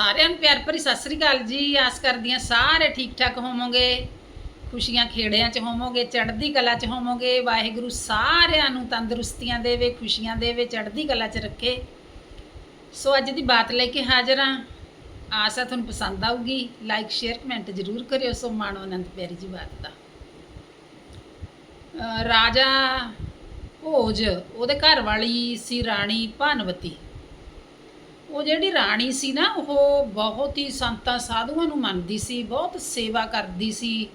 ਸਾਰਿਆਂ ਨੂੰ ਪਿਆਰ ਭਰੀ ਸਤਿ ਸ੍ਰੀ ਅਕਾਲ ਜੀ। ਆਸ ਕਰਦੀਆਂ ਸਾਰੇ ਠੀਕ ਠਾਕ ਹੋਵੋਗੇ। ਖੁਸ਼ੀਆਂ ਖੇੜਿਆਂ 'ਚ ਹੋਵੋਗੇ, ਚੜ੍ਹਦੀ ਕਲਾ 'ਚ ਹੋਵੋਗੇ। ਵਾਹਿਗੁਰੂ ਸਾਰਿਆਂ ਨੂੰ ਤੰਦਰੁਸਤੀਆਂ ਦੇਵੇ, ਖੁਸ਼ੀਆਂ ਦੇਵੇ, ਚੜ੍ਹਦੀ ਕਲਾ 'ਚ ਰੱਖੇ। ਸੋ ਅੱਜ ਦੀ ਬਾਤ ਲੈ ਕੇ ਹਾਜ਼ਰ ਹਾਂ। ਆਸ ਹੈ ਤੁਹਾਨੂੰ ਪਸੰਦ ਆਊਗੀ। ਲਾਈਕ ਸ਼ੇਅਰ ਕਮੈਂਟ ਜ਼ਰੂਰ ਕਰਿਓ ਸੋ ਮਾਣੋ ਆਨੰਦ ਪਿਆਰੀ ਜੀ ਬਾਤ ਦਾ। ਰਾਜਾ ਭੋਜ, ਉਹਦੇ ਘਰ ਵਾਲੀ ਸੀ ਰਾਣੀ ਭਾਨਵਤੀ। ਉਹ ਜਿਹੜੀ ਰਾਣੀ ਸੀ ਨਾ, ਉਹ ਬਹੁਤ ਹੀ ਸੰਤਾਂ ਸਾਧੂਆਂ ਨੂੰ ਮੰਨਦੀ ਸੀ, ਬਹੁਤ ਸੇਵਾ ਕਰਦੀ ਸੀ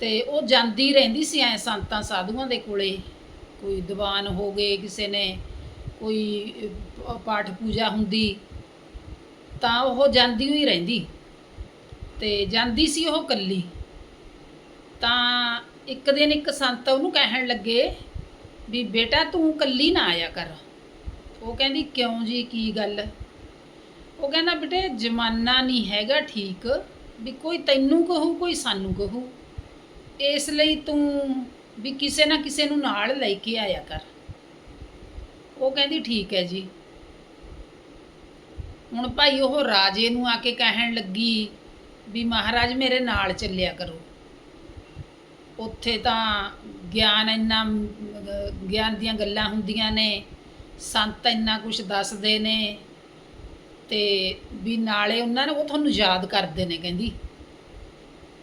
ਤੇ ਉਹ ਜਾਂਦੀ ਰਹਿੰਦੀ ਸੀ ਐ ਸੰਤਾਂ ਸਾਧੂਆਂ ਦੇ ਕੋਲੇ। ਕੋਈ ਦੀਵਾਨ ਹੋ ਗਏ ਕਿਸੇ ਨੇ, ਕੋਈ ਪਾਠ ਪੂਜਾ ਹੁੰਦੀ, ਤਾਂ ਉਹ ਜਾਂਦੀ ਹੋਈ ਰਹਿੰਦੀ ਤੇ ਜਾਂਦੀ ਸੀ ਉਹ ਕੱਲੀ ਤਾਂ ਇੱਕ ਦਿਨ ਇੱਕ ਸੰਤ ਉਹਨੂੰ ਕਹਿਣ ਲੱਗੇ ਵੀ, ਬੇਟਾ ਤੂੰ ਕੱਲੀ ਨਾ ਆਇਆ ਕਰ। ਉਹ ਕਹਿੰਦੀ, ਕਿਉਂ ਜੀ, ਕੀ ਗੱਲ? ਉਹ ਕਹਿੰਦਾ, ਬੇਟੇ, ਜਮਾਨਾ ਨਹੀਂ ਹੈਗਾ ਠੀਕ, ਵੀ ਕੋਈ ਤੈਨੂੰ ਕਹੂ, ਕੋਈ ਸਾਨੂੰ ਕਹੂ। ਇਸ ਲਈ ਤੂੰ ਵੀ ਕਿਸੇ ਨਾ ਕਿਸੇ ਨੂੰ ਨਾਲ ਲੈ ਕੇ ਆਇਆ ਕਰ। ਉਹ ਕਹਿੰਦੀ, ਠੀਕ ਹੈ ਜੀ। ਹੁਣ ਭਾਈ ਉਹ ਰਾਜੇ ਨੂੰ ਆ ਕੇ ਕਹਿਣ ਲੱਗੀ ਵੀ, ਮਹਾਰਾਜ, ਮੇਰੇ ਨਾਲ ਚੱਲਿਆ ਕਰੋ। ਉੱਥੇ ਤਾਂ ਗਿਆਨ ਇੰਨਾ, ਗਿਆਨ ਦੀਆਂ ਗੱਲਾਂ ਹੁੰਦੀਆਂ ਨੇ ਸੰਤ ਇੰਨਾ ਕੁਝ ਦੱਸਦੇ ਨੇ ਤੇ ਵੀ ਨਾਲੇ ਉਹਨਾਂ ਨੇ ਉਹ ਤੁਹਾਨੂੰ ਯਾਦ ਕਰਦੇ ਨੇ ਕਹਿੰਦੀ।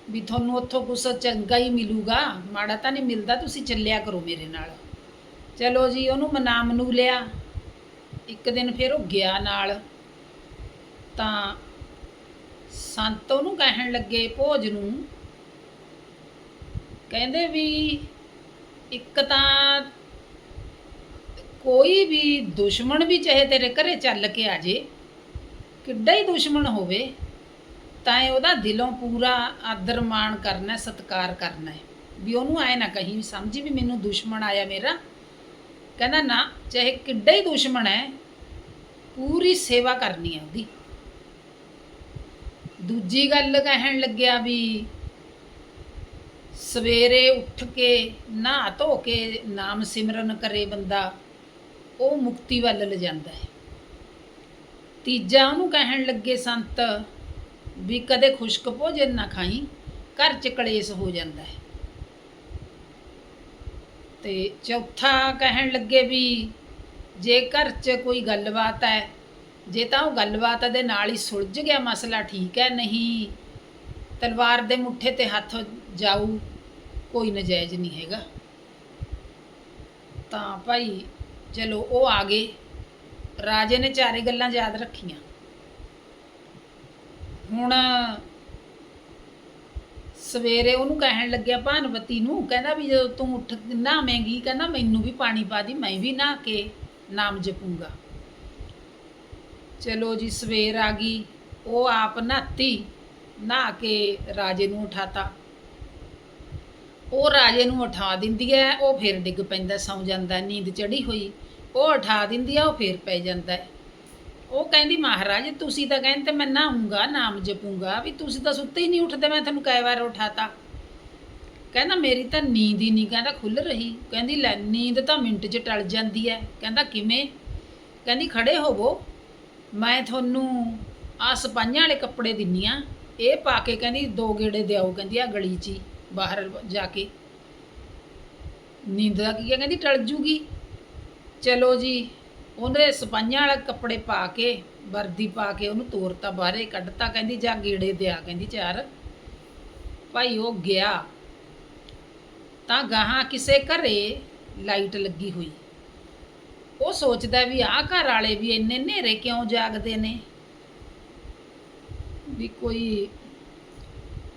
ਵੀ ਤੁਹਾਨੂੰ ਉੱਥੋਂ ਕੁਛ ਚੰਗਾ ਹੀ ਮਿਲੂਗਾ, ਮਾੜਾ ਤਾਂ ਨਹੀਂ ਮਿਲਦਾ, ਤੁਸੀਂ ਚੱਲਿਆ ਕਰੋ ਮੇਰੇ ਨਾਲ। ਚਲੋ ਜੀ, ਉਹਨੂੰ ਮਨਾ ਮਨੂ ਲਿਆ। ਇੱਕ ਦਿਨ ਫਿਰ ਉਹ ਗਿਆ ਨਾਲ। ਤਾਂ ਸੰਤ ਉਹਨੂੰ ਕਹਿਣ ਲੱਗੇ ਭੋਜ ਨੂੰ, ਕਹਿੰਦੇ ਵੀ ਇੱਕ ਤਾਂ ਕੋਈ ਵੀ ਦੁਸ਼ਮਣ ਵੀ ਚਾਹੇ ਤੇਰੇ ਘਰੇ ਚੱਲ ਕੇ ਆ ਜੇ, ਕਿੱਡਾ ਹੀ ਦੁਸ਼ਮਣ ਹੋਵੇ, ਤਾਂ ਇਹ ਉਹਦਾ ਦਿਲੋਂ ਪੂਰਾ ਆਦਰ ਮਾਣ ਕਰਨਾ, ਸਤਿਕਾਰ ਕਰਨਾ ਹੈ। ਵੀ ਉਹਨੂੰ ਐ ਨਾ ਕਹੀਂ ਵੀ ਸਮਝੀ ਵੀ ਮੈਨੂੰ ਦੁਸ਼ਮਣ ਆਇਆ ਮੇਰਾ। ਕਹਿੰਦਾ ਨਾ, ਚਾਹੇ ਕਿੱਡਾ ਹੀ ਦੁਸ਼ਮਣ ਹੈ, ਪੂਰੀ ਸੇਵਾ ਕਰਨੀ ਹੈ ਉਹਦੀ। ਦੂਜੀ ਗੱਲ ਕਹਿਣ ਲੱਗਿਆ ਵੀ ਸਵੇਰੇ ਉੱਠ ਕੇ, ਨਹਾ ਧੋ ਕੇ, ਨਾਮ ਸਿਮਰਨ ਕਰੇ ਬੰਦਾ। ਉਹ ਮੁਕਤੀ ਵੱਲ ਲਿਜਾਂਦਾ ਹੈ। ਤੀਜਾ ਉਹਨੂੰ ਕਹਿਣ ਲੱਗੇ, ਸੰਤ, ਵੀ ਕਦੇ ਖੁਸ਼ਕ ਭੋਜਨ ਨਾ ਖਾਈ, ਘਰ ਚ ਕਲੇਸ਼ ਹੋ ਜਾਂਦਾ ਹੈ। ਤੇ ਚੌਥਾ ਕਹਿਣ ਲੱਗੇ ਵੀ, ਜੇ ਘਰ 'ਚ ਕੋਈ ਗੱਲਬਾਤ ਹੈ, ਜੇ ਤਾਂ ਉਹ ਗੱਲਬਾਤ ਦੇ ਨਾਲ ਹੀ ਸੁਲਝ ਗਿਆ, ਮਸਲਾ ਠੀਕ ਹੈ, ਨਹੀਂ, ਤਲਵਾਰ ਦੇ ਮੁੱਠੇ ਤੇ ਹੱਥ ਜਾਊ, ਕੋਈ ਨਜਾਇਜ਼ ਨਹੀਂ ਹੈਗਾ। ਤਾਂ ਭਾਈ ਚਲੋ, ਉਹ ਆ ਗਏ। ਰਾਜੇ ਨੇ ਚਾਰੇ ਗੱਲਾਂ ਯਾਦ ਰੱਖੀਆਂ। ਹੁਣ ਸਵੇਰੇ ਉਹਨੂੰ ਕਹਿਣ ਲੱਗਿਆ ਭਾਨਵਤੀ ਨੂੰ, ਕਹਿੰਦਾ ਵੀ ਜਦੋਂ ਤੂੰ ਉੱਠ ਨਹਾਵੇਂਗੀ, ਕਹਿੰਦਾ ਮੈਨੂੰ ਵੀ ਪਾਣੀ ਪਾ ਦੀ, ਮੈਂ ਵੀ ਨਹਾ ਕੇ ਨਾਮ ਜਪੂੰਗਾ। ਚਲੋ ਜੀ, ਸਵੇਰ ਆ ਗਈ, ਉਹ ਆਪ ਨਹਾਤੀ, ਨਹਾ ਕੇ ਰਾਜੇ ਨੂੰ ਉਠਾਤਾ। ਉਹ ਰਾਜੇ ਨੂੰ ਉਠਾ ਦਿੰਦੀ ਹੈ ਉਹ ਫਿਰ ਡਿੱਗ ਪੈਂਦਾ ਸੌਂ ਜਾਂਦਾ ਨੀਂਦ ਚੜੀ ਹੋਈ। ਉਹ ਉਠਾ ਦਿੰਦੀ ਹੈ ਉਹ ਫਿਰ ਪੈ ਜਾਂਦਾ ਉਹ ਕਹਿੰਦੀ ਮਹਾਰਾਜ ਤੁਸੀਂ ਤਾਂ ਕਹਿੰਦੇ ਮੈਂ ਨਹਾਉਂਗਾ ਨਾਮ ਜਪੂੰਗਾ ਵੀ ਤੁਸੀਂ ਤਾਂ ਸੁੱਤੇ ਹੀ ਨਹੀਂ ਉੱਠਦੇ ਮੈਂ ਤੁਹਾਨੂੰ ਕਈ ਵਾਰ ਉਠਾਤਾ। ਕਹਿੰਦਾ ਮੇਰੀ ਤਾਂ ਨੀਂਦ ਹੀ ਨਹੀਂ ਕਹਿੰਦਾ ਖੁੱਲ ਰਹੀ। ਕਹਿੰਦੀ ਲੈ ਨੀਂਦ ਤਾਂ ਮਿੰਟ 'ਚ ਟਲ ਜਾਂਦੀ ਹੈ ਕਹਿੰਦਾ ਕਿਵੇਂ? ਕਹਿੰਦੀ ਖੜੇ ਹੋਵੋ ਮੈਂ ਤੁਹਾਨੂੰ ਆ ਸਪਾਈਆਂ ਵਾਲੇ ਕੱਪੜੇ ਦਿੰਨੀ ਆ। ਇਹ ਪਾ ਕੇ ਕਹਿੰਦੀ ਦੋ ਗੇੜੇ ਦਿਓ ਕਹਿੰਦੀ ਆ ਗਲੀ 'ਚ ਹੀ, ਬਾਹਰ ਜਾ ਕੇ। ਨੀਂਦ ਦਾ ਕੀ ਕਹਿੰਦੀ ਟਲ ਜੂਗੀ। ਚਲੋ ਜੀ, ਉਹਨੇ ਸਪਾਈਆਂ ਵਾਲੇ ਕੱਪੜੇ ਪਾ ਕੇ, ਵਰਦੀ ਪਾ ਕੇ ਉਹਨੂੰ ਤੋਰਤਾ ਬਾਹਰੇ ਕੱਢਤਾ ਕਹਿੰਦੀ ਜਾ ਗੇੜੇ ਦਿਆ, ਕਹਿੰਦੀ ਚਾਰ। ਭਾਈ ਉਹ ਗਿਆ। ਤਾਂ ਗਾਹਾਂ ਕਿਸੇ ਘਰੇ ਲਾਈਟ ਲੱਗੀ ਹੋਈ। ਉਹ ਸੋਚਦਾ ਵੀ ਆਹ ਘਰ ਵਾਲੇ ਵੀ ਇੰਨੇ ਹਨੇਰੇ ਕਿਉਂ ਜਾਗਦੇ ਨੇ? ਵੀ ਕੋਈ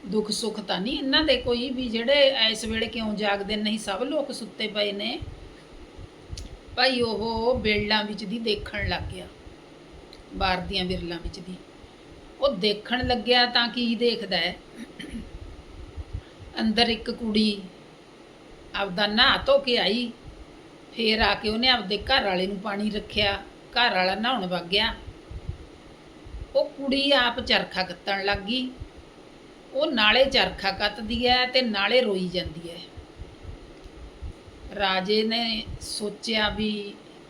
ਦੁੱਖ ਸੁੱਖ ਤਾਂ ਨਹੀਂ, ਇਹਨਾਂ ਦੇ ਕੋਈ ਵੀ ਜਿਹੜੇ ਇਸ ਵੇਲੇ ਕਿਉਂ ਜਾਗਦੇ ਨਹੀਂ, ਸਭ ਲੋਕ ਸੁੱਤੇ ਪਏ ਨੇ। ਭਾਈ ਉਹ ਬਿਰਲਾਂ ਵਿੱਚ ਦੀ ਦੇਖਣ ਲੱਗ ਗਿਆ, ਬਾਹਰ ਦੀਆਂ ਬਿਰਲਾਂ ਵਿੱਚ ਦੀ। ਉਹ ਦੇਖਣ ਲੱਗਿਆ ਤਾਂ ਕੀ ਦੇਖਦਾ ਹੈ? ਅੰਦਰ ਇੱਕ ਕੁੜੀ ਆਪਦਾ ਨਹਾ ਧੋ ਕੇ ਆਈ, ਫੇਰ ਆ ਕੇ ਉਹਨੇ ਆਪਦੇ ਘਰ ਵਾਲੇ ਨੂੰ ਪਾਣੀ ਰੱਖਿਆ, ਘਰ ਵਾਲਾ ਨਹਾਉਣ ਵਗ ਗਿਆ। ਉਹ ਕੁੜੀ ਆਪ ਚਰਖਾ ਕੱਤਣ ਲੱਗ ਗਈ। ਉਹ ਨਾਲੇ ਚਰਖਾ ਕੱਤਦੀ ਹੈ ਤੇ ਨਾਲੇ ਰੋਈ ਜਾਂਦੀ ਹੈ ਰਾਜੇ ਨੇ ਸੋਚਿਆ ਵੀ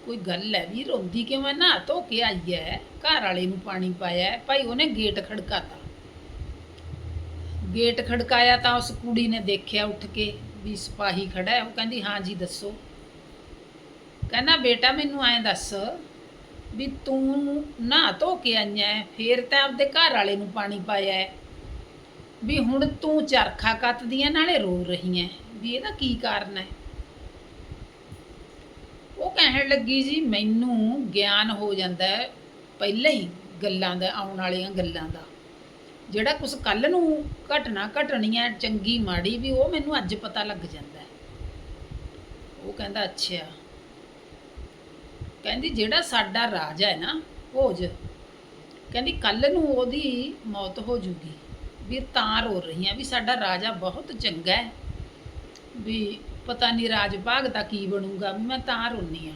ਕੋਈ ਗੱਲ ਹੈ ਵੀ ਰੋਂਦੀ ਕਿਉਂ ਹੈ ਨਾ ਧੋ ਕੇ ਆਈ ਹੈ ਘਰ ਵਾਲੇ ਨੂੰ ਪਾਣੀ ਪਾਇਆ ਭਾਈ ਉਹਨੇ ਗੇਟ ਖੜਕਾਤਾ। ਗੇਟ ਖੜਕਾਇਆ ਤਾਂ ਉਸ ਕੁੜੀ ਨੇ ਦੇਖਿਆ ਉੱਠ ਕੇ ਵੀ ਸਿਪਾਹੀ ਖੜਾ ਹੈ ਉਹ ਕਹਿੰਦੀ ਹਾਂ ਜੀ ਦੱਸੋ। ਕਹਿੰਦਾ ਬੇਟਾ ਮੈਨੂੰ ਐਂ ਦੱਸ ਵੀ ਤੂੰ ਨਹਾ ਧੋ ਕੇ ਆਈਆਂ ਹੈ, ਫੇਰ ਤਾਂ ਆਪਦੇ ਘਰ ਵਾਲੇ ਨੂੰ ਪਾਣੀ ਪਾਇਆ ਹੈ ਵੀ ਹੁਣ ਤੂੰ ਚਰਖਾ ਕੱਤਦੀਆਂ ਨਾਲੇ ਰੋ ਰਹੀ ਹੈ ਵੀ ਇਹਦਾ ਕੀ ਕਾਰਨ ਹੈ ਉਹ ਕਹਿਣ ਲੱਗੀ ਜੀ, ਮੈਨੂੰ ਗਿਆਨ ਹੋ ਜਾਂਦਾ ਹੈ ਪਹਿਲਾਂ ਹੀ ਗੱਲਾਂ ਦਾ, ਆਉਣ ਵਾਲੀਆਂ ਗੱਲਾਂ ਦਾ। ਜਿਹੜਾ ਕੁਝ ਕੱਲ ਨੂੰ ਘਟਨਾ ਘਟਣੀ ਹੈ ਚੰਗੀ ਮਾੜੀ ਵੀ, ਉਹ ਮੈਨੂੰ ਅੱਜ ਪਤਾ ਲੱਗ ਜਾਂਦਾ ਹੈ ਉਹ ਕਹਿੰਦਾ ਅੱਛਾ ਕਹਿੰਦੀ, ਜਿਹੜਾ ਸਾਡਾ ਰਾਜਾ ਹੈ ਨਾ, ਭੋਜ, ਕਹਿੰਦੀ ਕੱਲ ਨੂੰ ਉਹਦੀ ਮੌਤ ਹੋ ਜੂਗੀ। ਵੀ ਤਾਂ ਰੋ ਰਹੀ ਆ, ਵੀ ਸਾਡਾ ਰਾਜਾ ਬਹੁਤ ਚੰਗਾ ਹੈ। ਵੀ ਪਤਾ ਨਹੀਂ ਰਾਜ ਭਾਗ ਦਾ ਕੀ ਬਣੂਗਾ, ਵੀ ਮੈਂ ਤਾਂ ਰੋਨੀ ਆ।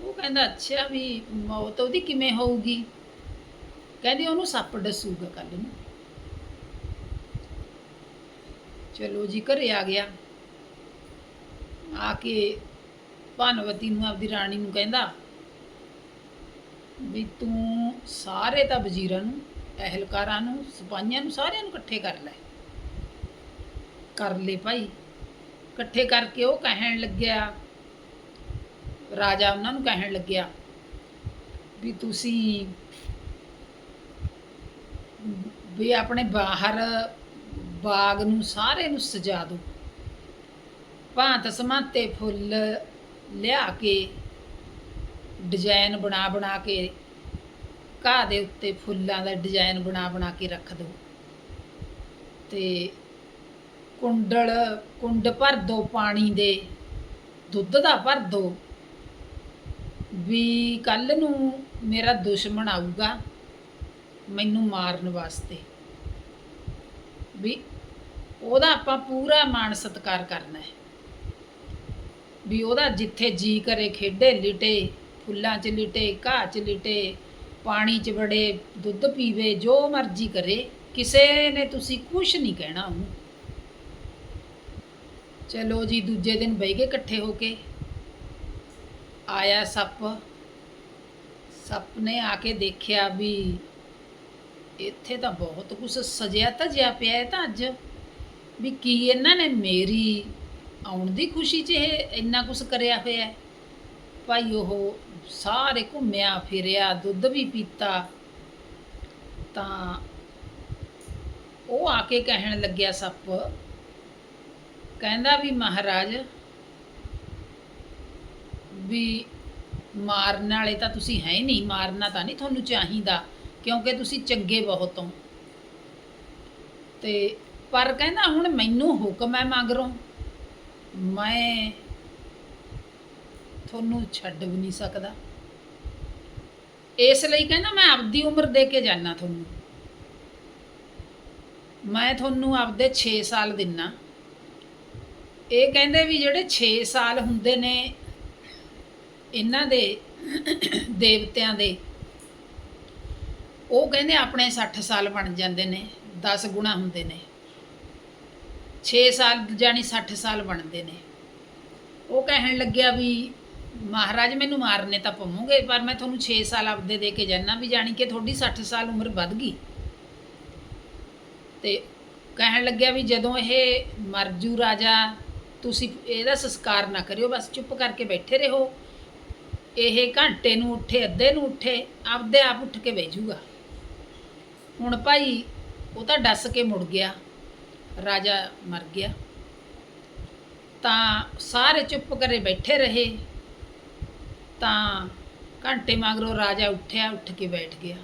ਉਹ ਕਹਿੰਦਾ, ਅੱਛਾ ਵੀ ਮੌਤ ਉਹਦੀ ਕਿਵੇਂ ਹੋਊਗੀ? ਕਹਿੰਦੀ, ਉਹਨੂੰ ਸੱਪ ਡਸੂਗਾ ਕੱਲ ਨੂੰ। ਚਲੋ ਜੀ, ਘਰੇ ਆ ਗਿਆ। ਆ ਕੇ ਭਾਨਵਤੀ ਨੂੰ, ਆਪਦੀ ਰਾਣੀ ਨੂੰ ਕਹਿੰਦਾ, ਵੀ ਤੂੰ ਸਾਰੇ ਤਾਂ ਵਜ਼ੀਰਾਂ ਨੂੰ ਅਹਿਲਕਾਰਾਂ ਨੂੰ, ਸਿਪਾਹੀਆਂ ਨੂੰ, ਸਾਰਿਆਂ ਨੂੰ ਇਕੱਠੇ ਕਰ ਲੈ। ਕਰ ਲੈ ਭਾਈ। ਇਕੱਠੇ ਕਰਕੇ ਉਹ ਕਹਿਣ ਲੱਗਿਆ, ਰਾਜਾ ਉਹਨਾਂ ਨੂੰ ਕਹਿਣ ਲੱਗਿਆ ਵੀ ਤੁਸੀਂ ਵੀ ਆਪਣੇ ਬਾਹਰ ਬਾਗ ਨੂੰ ਸਾਰੇ ਨੂੰ ਸਜਾ ਦਿਓ ਭਾਂਤ ਸਮਾਤੇ ਫੁੱਲ ਲਿਆ ਕੇ ਡਿਜ਼ਾਈਨ ਬਣਾ ਬਣਾ ਕੇ ਘਾਹ ਦੇ ਉੱਤੇ ਫੁੱਲਾਂ ਦਾ ਡਿਜ਼ਾਈਨ ਬਣਾ ਬਣਾ ਕੇ ਰੱਖ ਦਿਓ ਤੇ ਕੁੰਡਲ, ਕੁੰਡ ਭਰ ਦੋ ਪਾਣੀ ਦੇ, ਦੁੱਧ ਦਾ ਭਰ ਦੋ। ਵੀ ਕੱਲ ਨੂੰ ਮੇਰਾ ਦੁਸ਼ਮਣ ਆਊਗਾ ਮੈਨੂੰ ਮਾਰਨ ਵਾਸਤੇ। ਵੀ ਉਹਦਾ ਆਪਾਂ ਪੂਰਾ ਮਾਣ ਸਤਿਕਾਰ ਕਰਨਾ ਹੈ। ਵੀ ਉਹਦਾ ਜਿੱਥੇ ਜੀ ਕਰੇ ਖੇਡੇ, ਲਿਟੇ, ਫੁੱਲਾਂ 'ਚ ਲਿਟੇ, ਘਾਹ 'ਚ ਲਿਟੇ ਪਾਣੀ 'ਚ ਵੜੇ, ਦੁੱਧ ਪੀਵੇ, ਜੋ ਮਰਜ਼ੀ ਕਰੇ, ਕਿਸੇ ਨੇ ਤੁਸੀਂ ਕੁਝ ਨਹੀਂ ਕਹਿਣਾ ਉਹਨੂੰ। ਚਲੋ ਜੀ, ਦੂਜੇ ਦਿਨ ਬਹਿ ਗਏ ਇਕੱਠੇ ਹੋ ਕੇ। ਆਇਆ ਸੱਪ। ਸੱਪ ਨੇ ਆ ਕੇ ਦੇਖਿਆ ਵੀ ਇੱਥੇ ਤਾਂ ਬਹੁਤ ਕੁਝ ਸਜਿਆ, ਧਜਿਆ ਪਿਆ ਹੈ ਤਾਂ ਅੱਜ। ਵੀ ਕੀ ਇਹਨਾਂ ਨੇ ਮੇਰੀ ਆਉਣ ਦੀ ਖੁਸ਼ੀ 'ਚ ਇਹ ਇੰਨਾ ਕੁਝ ਕਰਿਆ ਹੋਇਆ ਭਾਈ ਉਹ ਸਾਰੇ ਘੁੰਮਿਆ ਫਿਰਿਆ, ਦੁੱਧ ਵੀ ਪੀਤਾ। ਤਾਂ ਉਹ ਆ ਕੇ ਕਹਿਣ ਲੱਗਿਆ ਸੱਪ, ਕਹਿੰਦਾ ਵੀ ਮਹਾਰਾਜ, ਵੀ ਮਾਰਨ ਵਾਲੇ ਤਾਂ ਤੁਸੀਂ ਹੈ ਨਹੀਂ, ਮਾਰਨਾ ਤਾਂ ਨਹੀਂ ਤੁਹਾਨੂੰ ਚਾਹੀਦਾ, ਕਿਉਂਕਿ ਤੁਸੀਂ ਚੰਗੇ ਬਹੁਤ ਹੋ। ਤੇ ਪਰ ਕਹਿੰਦਾ ਹੁਣ ਮੈਨੂੰ ਹੁਕਮ ਹੈ ਮਗਰੋਂ, ਮੈਂ ਤੁਹਾਨੂੰ ਛੱਡ ਵੀ ਨਹੀਂ ਸਕਦਾ। ਇਸ ਲਈ ਕਹਿੰਦਾ ਮੈਂ ਆਪਦੀ ਉਮਰ ਦੇ ਕੇ ਜਾਣਾ ਤੁਹਾਨੂੰ। ਮੈਂ ਤੁਹਾਨੂੰ ਆਪਦੇ 6 ਸਾਲ ਦਿੰਨਾ। ਇਹ ਕਹਿੰਦੇ ਵੀ ਜਿਹੜੇ 6 ਸਾਲ ਹੁੰਦੇ ਨੇ, ਇਹਨਾਂ ਦੇ ਦੇਵਤਿਆਂ ਦੇ, ਉਹ ਕਹਿੰਦੇ ਆਪਣੇ 60 ਸਾਲ ਬਣ ਜਾਂਦੇ ਨੇ 10 ਗੁਣਾ ਹੁੰਦੇ ਨੇ। 6 ਸਾਲ ਜਾਨੀ 60 ਸਾਲ ਬਣਦੇ ਨੇ। ਉਹ ਕਹਿਣ ਲੱਗਿਆ ਵੀ ਮਹਾਰਾਜ, ਮੈਨੂੰ ਮਾਰਨੇ ਤਾਂ ਪਵੋਗੇ ਪਰ ਮੈਂ ਤੁਹਾਨੂੰ 6 ਸਾਲ ਆਪਦੇ ਦੇ ਕੇ ਜਾਣਾ ਵੀ, ਜਾਣੀ ਕਿ ਤੁਹਾਡੀ 60 ਸਾਲ ਉਮਰ ਵੱਧ ਗਈ। ਤੇ ਕਹਿਣ ਲੱਗਿਆ ਵੀ ਜਦੋਂ ਇਹ ਮਰਜੂ ਰਾਜਾ, ਤੁਸੀਂ ਇਹਦਾ ਸੰਸਕਾਰ ਨਾ ਕਰਿਓ, ਬਸ ਚੁੱਪ ਕਰਕੇ ਬੈਠੇ ਰਹੋ। ਇਹ ਘੰਟੇ ਨੂੰ ਉੱਠੇ, ਅੱਧੇ ਨੂੰ ਉੱਠੇ, ਆਪਦੇ ਆਪ ਉੱਠ ਕੇ ਬਹਿ ਜਾਊਗਾ ਹੁਣ ਭਾਈ, ਉਹ ਤਾਂ ਡੱਸ ਕੇ ਮੁੜ ਗਿਆ, ਰਾਜਾ ਮਰ ਗਿਆ। ਤਾਂ ਸਾਰੇ ਚੁੱਪ ਕਰੇ ਬੈਠੇ ਰਹੇ। ਤਾਂ ਘੰਟੇ ਮਗਰੋਂ ਰਾਜਾ ਉੱਠਿਆ, ਉੱਠ ਕੇ ਬੈਠ ਗਿਆ।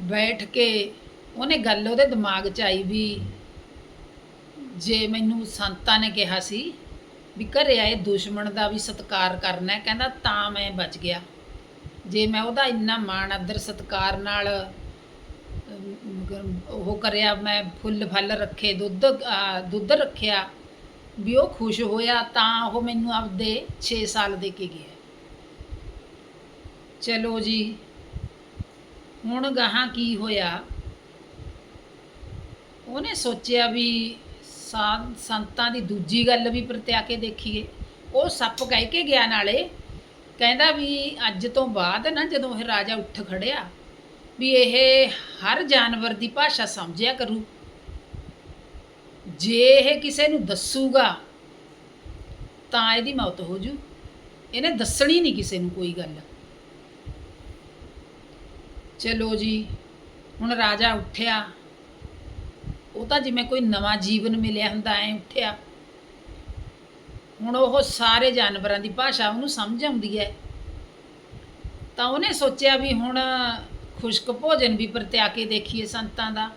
ਬੈਠ ਕੇ ਉਹਨੇ ਗੱਲ ਉਹਦੇ ਦਿਮਾਗ 'ਚ ਆਈ ਵੀ ਜੇ ਮੈਨੂੰ ਸੰਤਾਂ ਨੇ ਕਿਹਾ ਸੀ ਵੀ ਘਰੇ ਆਏ ਦੁਸ਼ਮਣ ਦਾ ਵੀ ਸਤਿਕਾਰ ਕਰਨਾ ਕਹਿੰਦਾ ਤਾਂ ਮੈਂ ਬਚ ਗਿਆ। ਜੇ ਮੈਂ ਉਹਦਾ ਇੰਨਾ ਮਾਣ, ਆਦਰ, ਸਤਿਕਾਰ ਨਾਲ ਉਹ ਕਰਿਆ, ਮੈਂ ਫੁੱਲ ਫਲ ਰੱਖੇ, ਦੁੱਧ ਦੁੱਧ ਰੱਖਿਆ ਵੀ ਉਹ ਖੁਸ਼ ਹੋਇਆ ਤਾਂ ਉਹ ਮੈਨੂੰ ਆਪਦੇ 6 ਸਾਲ ਦੇ ਕੇ ਗਿਆ। ਚਲੋ ਜੀ, ਹੁਣ ਗਾਹਾਂ ਕੀ ਹੋਇਆ? ਉਹਨੇ ਸੋਚਿਆ ਵੀ ਸਾਧ ਸੰਤਾਂ ਦੀ ਦੂਜੀ ਗੱਲ ਵੀ ਪ੍ਰਤਿਆ ਕੇ ਦੇਖੀਏ। ਉਹ ਸੱਪ ਕਹਿ ਕੇ ਗਿਆ ਨਾਲੇ, ਕਹਿੰਦਾ ਵੀ ਅੱਜ ਤੋਂ ਬਾਅਦ ਨਾ ਜਦੋਂ ਇਹ ਰਾਜਾ ਉੱਠ ਖੜਿਆ, ਵੀ ਇਹ ਹਰ ਜਾਨਵਰ ਦੀ ਭਾਸ਼ਾ ਸਮਝਿਆ ਕਰੂ। ਜੇ ਇਹ ਕਿਸੇ ਨੂੰ ਦੱਸੂਗਾ, ਤਾਂ ਇਹਦੀ ਮੌਤ ਹੋ ਜੂ। ਇਹਨੇ ਦੱਸਣੀ ਨਹੀਂ ਕਿਸੇ ਨੂੰ ਕੋਈ ਗੱਲ। ਚਲੋ ਜੀ, ਹੁਣ ਰਾਜਾ ਉੱਠਿਆ। ਉਹ ਤਾਂ ਜਿਵੇਂ ਕੋਈ ਨਵਾਂ ਜੀਵਨ ਮਿਲਿਆ ਹੁੰਦਾ, ਐ ਉੱਠਿਆ। ਹੁਣ ਉਹ ਸਾਰੇ ਜਾਨਵਰਾਂ ਦੀ ਭਾਸ਼ਾ ਉਹਨੂੰ ਸਮਝ ਆਉਂਦੀ ਹੈ। ਤਾਂ ਉਹਨੇ ਸੋਚਿਆ ਵੀ ਹੁਣ ਖੁਸ਼ਕ ਭੋਜਨ ਵੀ ਪਰਤਿਆ ਕੇ ਦੇਖੀਏ ਸੰਤਾਂ ਦਾ।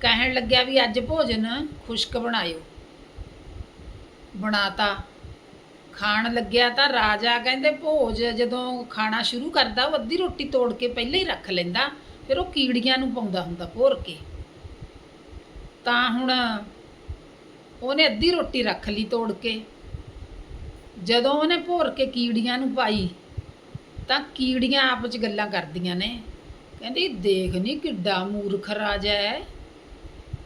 ਕਹਿਣ ਲੱਗਿਆ ਵੀ ਅੱਜ ਭੋਜਨ ਖੁਸ਼ਕ ਬਣਾਇਓ। ਬਣਾਤਾ। ਖਾਣ ਲੱਗਿਆ ਤਾਂ ਰਾਜਾ ਕਹਿੰਦੇ ਭੋਜ ਜਦੋਂ ਖਾਣਾ ਸ਼ੁਰੂ ਕਰਦਾ, ਉਹ ਅੱਧੀ ਰੋਟੀ ਤੋੜ ਕੇ ਪਹਿਲਾਂ ਹੀ ਰੱਖ ਲੈਂਦਾ, ਫਿਰ ਉਹ ਕੀੜੀਆਂ ਨੂੰ ਪਾਉਂਦਾ ਹੁੰਦਾ ਭੋਰ ਕੇ। ਤਾਂ ਹੁਣ ਉਹਨੇ ਅੱਧੀ ਰੋਟੀ ਰੱਖ ਲਈ ਤੋੜ ਕੇ। ਜਦੋਂ ਉਹਨੇ ਭੋਰ ਕੇ ਕੀੜੀਆਂ ਨੂੰ ਪਾਈ, ਤਾਂ ਕੀੜੀਆਂ ਆਪਸ ਚ ਗੱਲਾਂ ਕਰਦੀਆਂ ਨੇ। ਕਹਿੰਦੀ, ਦੇਖ ਨਹੀਂ ਕਿੱਡਾ ਮੂਰਖ ਰਾਜਾ ਹੈ।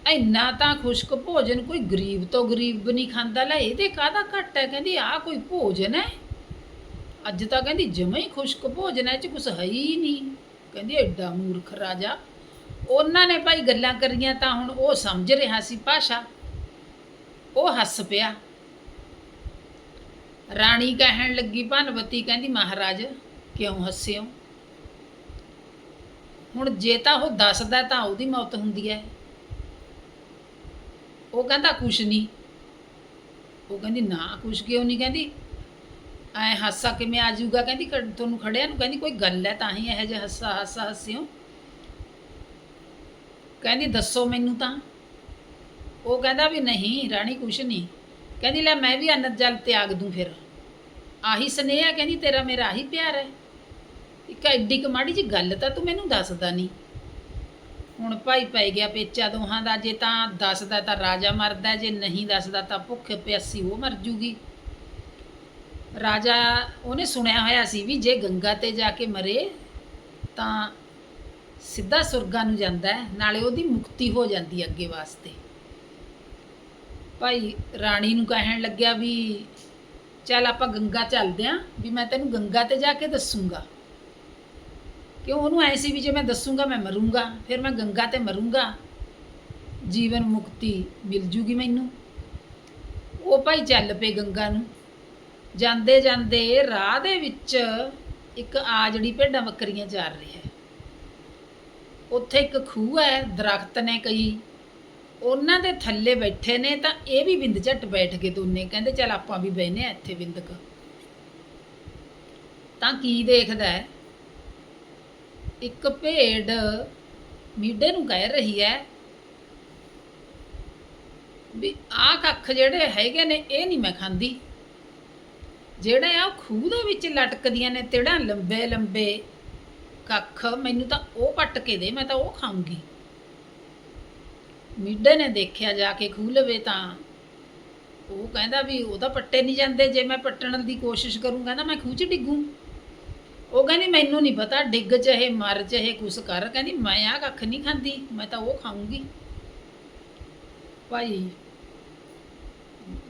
ਇੰਨਾ ਤਾਂ ਖੁਸ਼ਕ ਭੋਜਨ ਕੋਈ ਗਰੀਬ ਤੋਂ ਗਰੀਬ ਵੀ ਨਹੀਂ ਖਾਂਦਾ। ਲੈ, ਇਹਦੇ ਕਾਹਦਾ ਘੱਟ ਹੈ? ਕਹਿੰਦੀ, ਆਹ ਕੋਈ ਭੋਜਨ ਹੈ? ਅੱਜ ਤਾਂ ਕਹਿੰਦੀ, ਜਮੇ ਹੀ ਖੁਸ਼ਕ ਭੋਜਨ ਹੈ ਚ ਕੁਛ ਹੈ ਹੀ ਨਹੀਂ। ਕਹਿੰਦੀ, ਐਡਾ ਮੂਰਖ ਰਾਜਾ। ਉਹਨਾਂ ਨੇ ਭਾਈ ਗੱਲਾਂ ਕਰੀਆਂ ਤਾਂ ਹੁਣ ਉਹ ਸਮਝ ਰਿਹਾ ਸੀ ਭਾਸ਼ਾ। ਉਹ ਹੱਸ ਪਿਆ। ਰਾਣੀ ਕਹਿਣ ਲੱਗੀ ਭਨਵਤੀ, ਕਹਿੰਦੀ, ਮਹਾਰਾਜ, ਕਿਉਂ ਹੱਸਿਓ? ਹੁਣ ਜੇ ਤਾਂ ਉਹ ਦੱਸਦਾ ਤਾਂ ਉਹਦੀ ਮੌਤ ਹੁੰਦੀ ਹੈ। ਉਹ ਕਹਿੰਦਾ ਕੁਛ ਨਹੀਂ। ਉਹ ਕਹਿੰਦੀ, ਨਾ ਕੁਛ ਕਿਉਂ ਨਹੀਂ ਕਹਿੰਦੀ? ਐ ਹਾਸਾ ਕਿਵੇਂ ਆ ਜਾਊਗਾ? ਕਹਿੰਦੀ, ਕ- ਤੁਹਾਨੂੰ ਖੜਿਆ ਨੂੰ ਕਹਿੰਦੀ, ਕੋਈ ਗੱਲ ਹੈ, ਤਾਂ ਹੀ ਇਹੋ ਜਿਹਾ ਹਾਸਾ ਹਾਸਾ ਹੱਸਿਓ। ਕਹਿੰਦੀ, ਦੱਸੋ ਮੈਨੂੰ ਤਾਂ। ਉਹ ਕਹਿੰਦਾ ਵੀ ਨਹੀਂ, ਰਾਣੀ ਕੁਛ ਨਹੀਂ। ਕਹਿੰਦੀ, ਲੈ ਮੈਂ ਵੀ ਅੰਨਤ ਜਲ ਤਿਆਗ ਦੂੰ ਫਿਰ। ਆਹੀ ਸਨੇਹ ਹੈ ਕਹਿੰਦੀ, ਤੇਰਾ ਮੇਰਾ ਆਹੀ ਪਿਆਰ ਹੈ। ਇੱਕ ਐਡੀ ਕੁ ਮਾੜੀ ਜੀ ਗੱਲ ਤਾਂ ਤੂੰ ਮੈਨੂੰ ਦੱਸਦਾ ਨਹੀਂ। ਹੁਣ ਭਾਈ ਪੈ ਗਿਆ ਪੇਚਾ ਦੋਹਾਂ ਦਾ, ਜੇ ਤਾਂ ਦੱਸਦਾ ਤਾਂ ਰਾਜਾ ਮਰਦਾ, ਜੇ ਨਹੀਂ ਦੱਸਦਾ ਤਾਂ ਭੁੱਖ ਪਿਆਸੀ ਉਹ ਮਰ ਜੂਗੀ। ਰਾਜਾ ਉਹਨੇ ਸੁਣਿਆ ਹੋਇਆ ਸੀ ਵੀ ਜੇ ਗੰਗਾ ਤੇ ਜਾ ਕੇ ਮਰੇ, ਤਾਂ ਸਿੱਧਾ ਸੁਰਗਾਂ ਨੂੰ ਜਾਂਦਾ ਹੈ, ਨਾਲੇ ਉਹਦੀ ਮੁਕਤੀ ਹੋ ਜਾਂਦੀ ਅੱਗੇ ਵਾਸਤੇ। ਭਾਈ ਰਾਣੀ ਨੂੰ ਕਹਿਣ ਲੱਗਿਆ ਵੀ ਚੱਲ ਆਪਾਂ ਗੰਗਾ ਚੱਲਦੇ ਆਂ ਵੀ ਮੈਂ ਤੈਨੂੰ ਗੰਗਾ ਤੇ ਜਾ ਕੇ ਦੱਸੂਗਾ। ਕਿ ਉਹਨੂੰ ਐ ਸੀ ਵੀ ਜੇ ਮੈਂ ਦੱਸੂਗਾ, ਮੈਂ ਮਰੂੰਗਾ, ਫਿਰ ਮੈਂ ਗੰਗਾ ਤੇ ਮਰੂੰਗਾ। ਜੀਵਨ ਮੁਕਤੀ ਮਿਲ ਜੂਗੀ ਮੈਨੂੰ। ਉਹ ਭਾਈ ਚੱਲ ਪਏ ਗੰਗਾ ਨੂੰ। ਜਾਂਦੇ ਜਾਂਦੇ ਰਾਹ ਦੇ ਵਿੱਚ ਇੱਕ ਆ ਆਜੜੀ ਭੇਡਾਂ ਬੱਕਰੀਆਂ ਚਾਰ ਰਿਹਾ ਹੈ ਉੱਥੇ ਇੱਕ ਖੂਹ ਹੈ, ਦਰਖਤ ਨੇ ਕਈ ਉਹਨਾਂ ਦੇ ਥੱਲੇ ਬੈਠੇ ਨੇ ਤਾਂ ਇਹ ਵੀ ਬਿੰਦ ਝੱਟ ਬੈਠ ਗਏ ਦੋਨੇ। ਕਹਿੰਦੇ ਚੱਲ ਆਪਾਂ ਵੀ ਬਹਿਨੇ ਆ ਇੱਥੇ ਬਿੰਦਕ ਤਾਂ ਕੀ ਦੇਖਦਾ ਹੈ? ਇੱਕ ਭੇਡ ਮੀਡੇ ਨੂੰ ਕਹਿ ਰਹੀ ਹੈ ਵੀ ਆਹ ਕੱਖ ਜਿਹੜੇ ਹੈਗੇ ਨੇ, ਇਹ ਨਹੀਂ ਮੈਂ ਖਾਂਦੀ। ਜਿਹੜੇ ਆ ਉਹ ਖੂਹ ਦੇ ਵਿੱਚ ਲਟਕਦੀਆਂ ਨੇ, ਤਿੜਾਂ ਲੰਬੇ ਲੰਬੇ ਕੱਖ, ਮੈਨੂੰ ਤਾਂ ਉਹ ਪੱਟ ਕੇ ਦੇ, ਮੈਂ ਤਾਂ ਉਹ ਖਾਊਂਗੀ। ਮਿੱਡੇ ਨੇ ਦੇਖਿਆ ਜਾ ਕੇ ਖੂਹ ਲਵੇ ਤਾਂ ਉਹ ਕਹਿੰਦਾ ਵੀ ਉਹ ਤਾਂ ਪੱਟੇ ਨਹੀਂ ਜਾਂਦੇ, ਜੇ ਮੈਂ ਪੱਟਣ ਦੀ ਕੋਸ਼ਿਸ਼ ਕਰੂੰ, ਕਹਿੰਦਾ ਮੈਂ ਖੂਹ 'ਚ ਡਿੱਗੂ। ਉਹ ਕਹਿੰਦੀ, ਮੈਨੂੰ ਨਹੀਂ ਪਤਾ, ਡਿੱਗ ਚਾਹੇ, ਮਰ ਚਾਹੇ, ਕੁਛ ਕਰ। ਕਹਿੰਦੀ, ਮੈਂ ਆ ਕੱਖ ਨਹੀਂ ਖਾਂਦੀ, ਮੈਂ ਤਾਂ ਉਹ ਖਾਊਂਗੀ। ਭਾਈ,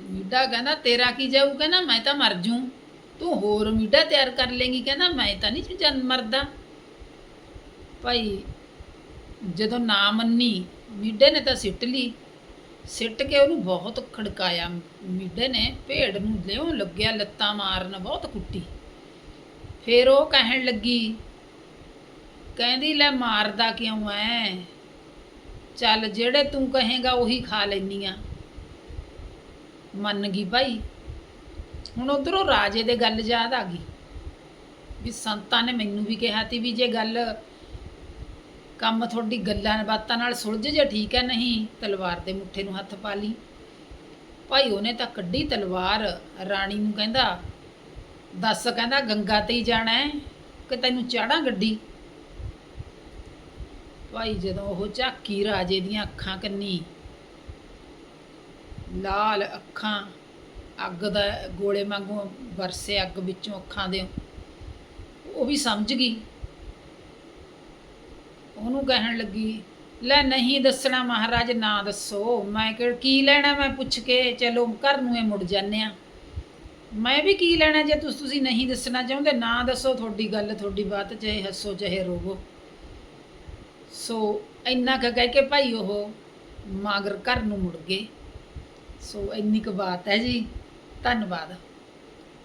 ਮੀਡਾ ਕਹਿੰਦਾ, ਤੇਰਾ ਕੀ ਜਾਊ? ਕਹਿੰਦਾ, ਮੈਂ ਤਾਂ ਮਰ ਜੂ। ਤੂੰ ਹੋਰ ਮੀਡਾ ਤਿਆਰ ਕਰ ਲੇਂਗੀ। ਕਹਿੰਦਾ, ਮੈਂ ਤਾਂ ਨਹੀਂ ਜਨ ਮਰਦਾ। ਭਾਈ, ਜਦੋਂ ਨਾ ਮੰਨੀ, ਮੀਡੇ ਨੇ ਤਾਂ ਸਿੱਟ ਲਈ। ਸਿੱਟ ਕੇ ਉਹਨੂੰ ਬਹੁਤ ਖੜਕਾਇਆ। ਮੀਡੇ ਨੇ ਭੇਡ ਨੂੰ ਲਿਓ ਲੱਗਿਆ, ਲੱਤਾਂ ਮਾਰਨ, ਬਹੁਤ ਕੁੱਟੀ। ਫਿਰ ਉਹ ਕਹਿਣ ਲੱਗੀ, ਕਹਿੰਦੀ, ਲੈ ਮਾਰਦਾ ਕਿਉਂ ਐ? ਚੱਲ ਜਿਹੜੇ ਤੂੰ ਕਹੇਗਾ ਉਹੀ ਖਾ ਲੈਨੀ ਆ। ਮੰਨ ਗਈ ਭਾਈ। ਹੁਣ ਉਧਰੋਂ ਰਾਜੇ ਦੇ ਗੱਲ ਯਾਦ ਆ ਗਈ ਵੀ ਸੰਤਾਂ ਨੇ ਮੈਨੂੰ ਵੀ ਕਿਹਾ ਤੀ ਵੀ ਜੇ ਗੱਲ ਕੰਮ ਤੁਹਾਡੀ ਗੱਲਾਂ ਬਾਤਾਂ ਨਾਲ ਸੁਲਝ ਜੇ ਠੀਕ ਹੈ ਨਹੀਂ ਤਲਵਾਰ ਦੇ ਮੁੱਠੇ ਨੂੰ ਹੱਥ ਪਾ ਲਈ। ਭਾਈ ਉਹਨੇ ਤਾਂ ਕੱਢੀ ਤਲਵਾਰ, ਰਾਣੀ ਨੂੰ ਕਹਿੰਦਾ ਦੱਸ ਕਹਿੰਦਾ ਗੰਗਾ ਤੇ ਹੀ ਜਾਣਾ ਹੈ ਕਿ ਤੈਨੂੰ ਚਾੜਾਂ ਗੱਡੀ? ਭਾਈ ਜਦੋਂ ਉਹ ਝਾਕੀ ਰਾਜੇ ਦੀਆਂ ਅੱਖਾਂ ਕੰਨੀ, ਲਾਲ ਅੱਖਾਂ ਅੱਗ ਦਾ ਗੋਲੇ ਵਾਂਗੂ ਵਰਸੇ ਅੱਗ ਵਿੱਚੋਂ ਅੱਖਾਂ ਦੇ, ਉਹ ਵੀ ਸਮਝ ਗਈ। ਉਹਨੂੰ ਕਹਿਣ ਲੱਗੀ, ਲੈ ਨਹੀਂ ਦੱਸਣਾ ਮਹਾਰਾਜ, ਨਾ ਦੱਸੋ। ਮੈਂ ਕਿ ਕੀ ਲੈਣਾ ਮੈਂ ਪੁੱਛ ਕੇ? ਚਲੋ, ਘਰ ਨੂੰ ਇਹ ਮੁੜ ਜਾਂਦੇ ਆ ਮੈਂ ਵੀ ਕੀ ਲੈਣਾ ਜੇ ਤੁਸੀਂ ਤੁਸੀਂ ਨਹੀਂ ਦੱਸਣਾ ਚਾਹੁੰਦੇ, ਨਾ ਦੱਸੋ ਤੁਹਾਡੀ ਗੱਲ, ਤੁਹਾਡੀ ਬਾਤ, ਚਾਹੇ ਹੱਸੋ, ਚਾਹੇ ਰੋਵੋ। ਸੋ ਇੰਨਾ ਕੁ ਕਹਿ ਕੇ ਭਾਈ ਉਹ ਮਾਗਰ ਘਰ ਨੂੰ ਮੁੜ ਗਏ। ਸੋ ਇੰਨੀ ਕੁ ਬਾਤ ਹੈ ਜੀ। ਧੰਨਵਾਦ।